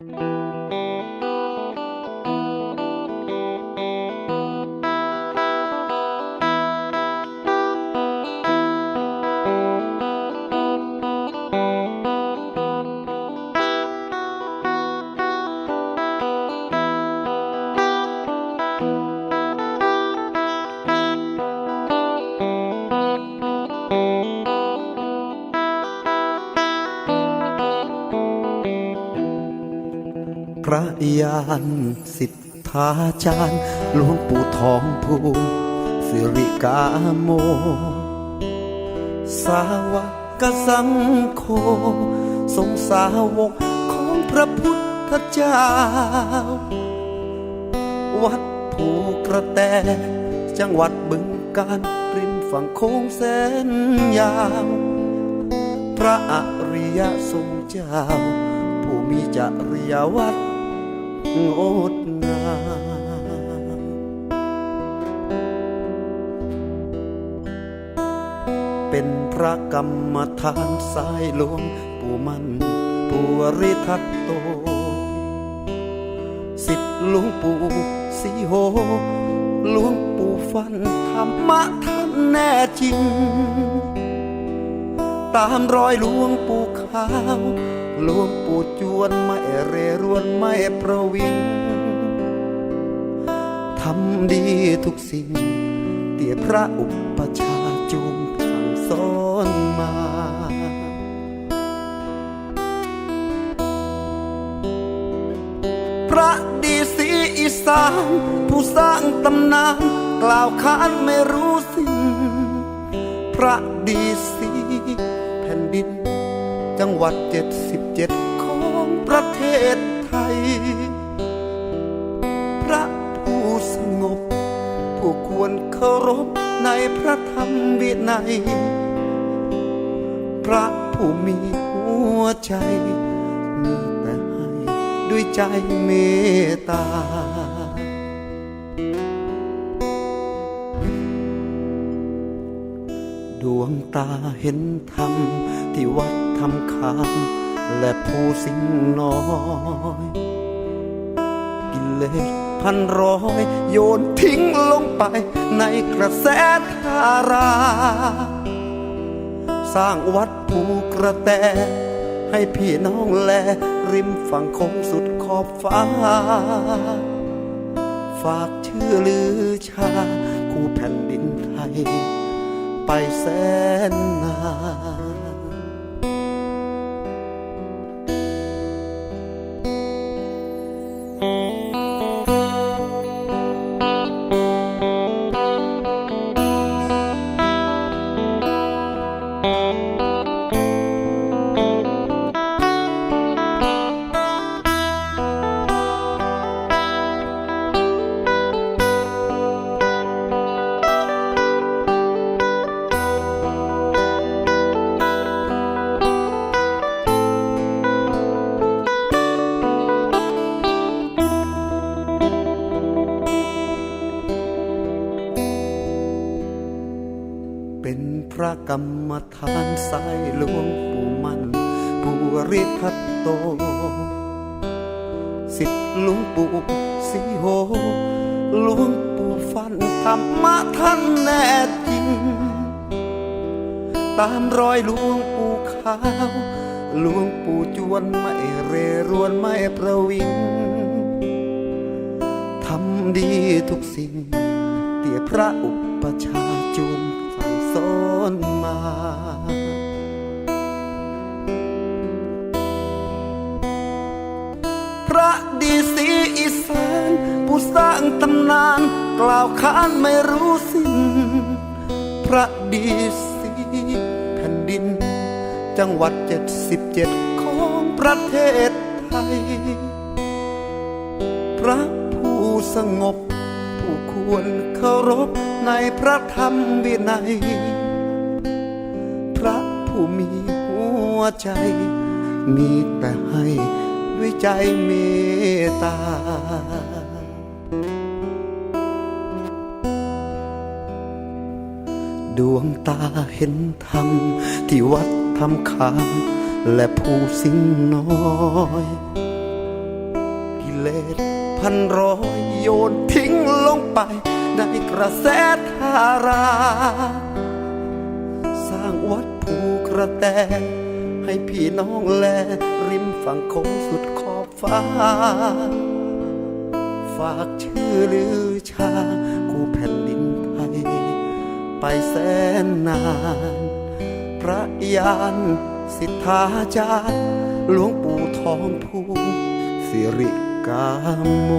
พ ระยานสิทธาจารย์หลวงปู่ทองภูสิริกาโม สาวกสังโฆทรงสาวกของพระพุทธเจ้า วัดภูกระแต จังหวัดบึงกาฬริมฝั่งโค้งแสนยาว พระอริยทรงเจ้า ผู้มีจริยวัด ดงามเป็นพระกรรมฐานสายหลวงปู่มันปูริทัตโต สิทธิหลวงปู่สีโหหลวงปู่ฟันธรรมะท่านแน่จริง ตามรอยหลวงปู่ขาวหลวงปู่จวนไม่เรรวนไม่ประวิงทำดีทุกสิ่งเตี่ยพระอุปชาจูงสั่งสอนมาพระดีศรีอีสานผู้สร้างตำนานกล่าวขานไม่รู้สิ้นพระดีศรีแผ่นดิน จังหวัดเจ็ดสิบเจ็ดของประเทศไทย พระผู้สงบ ผู้ควรเคารพในพระธรรมวินัย พระผู้มีหัวใจ มีแต่ให้ด้วยใจเมตตาดวงตาเห็นธรรมที่วัด ทำคามและผู้สิ่งน้อย กิเลสพันร้อยโยนทิ้งลงไปในกระแสธารา สร้างวัดภูกระแต ให้พี่น้องแล ริมฝั่งคงสุดขอบฟ้า ฝากชื่อลือชา คู่แผ่นดินไทย ไปแสนนาน ระกรรมฐานสายหลวงปู่มันปูริทัตโต สิทธิหลวงปู่สีโหหลวงปู่ฟันธรรมะท่านแน่จริง ตามรอยหลวงปู่ขาวหลวงปู่จวนไม่เรรวนไม่ประวิงทำดีทุกสิ่งเตี่ยพระอุปชาจูงสั่งสอน มา พระดีศรีอีสานผู้สร้างตำนาน กล่าวขานไม่รู้สิ้น พระดีศรีแผ่นดิน จังหวัดเจ็ดสิบเจ็ดของประเทศไทย พระผู้สงบผู้ควรเคารพในพระธรรมวินัย มีหัวใจ มีแต่ให้ด้วยใจเมตตาดวงตาเห็นธรรม ที่วัดทำคามและผู้สิ่งน้อยเลสพันร้อยโยนทิ้งลงไปในกระแสธารา สร้างวัดภู ระแต ให้พี่น้องแล ริมฝั่งคงสุดขอบฟ้า ฝากชื่อลือชา คู่แผ่นดินไทย ไปแสนนาน พระยานสิทธาจารย์หลวงปู่ทองพูนสิริกาโม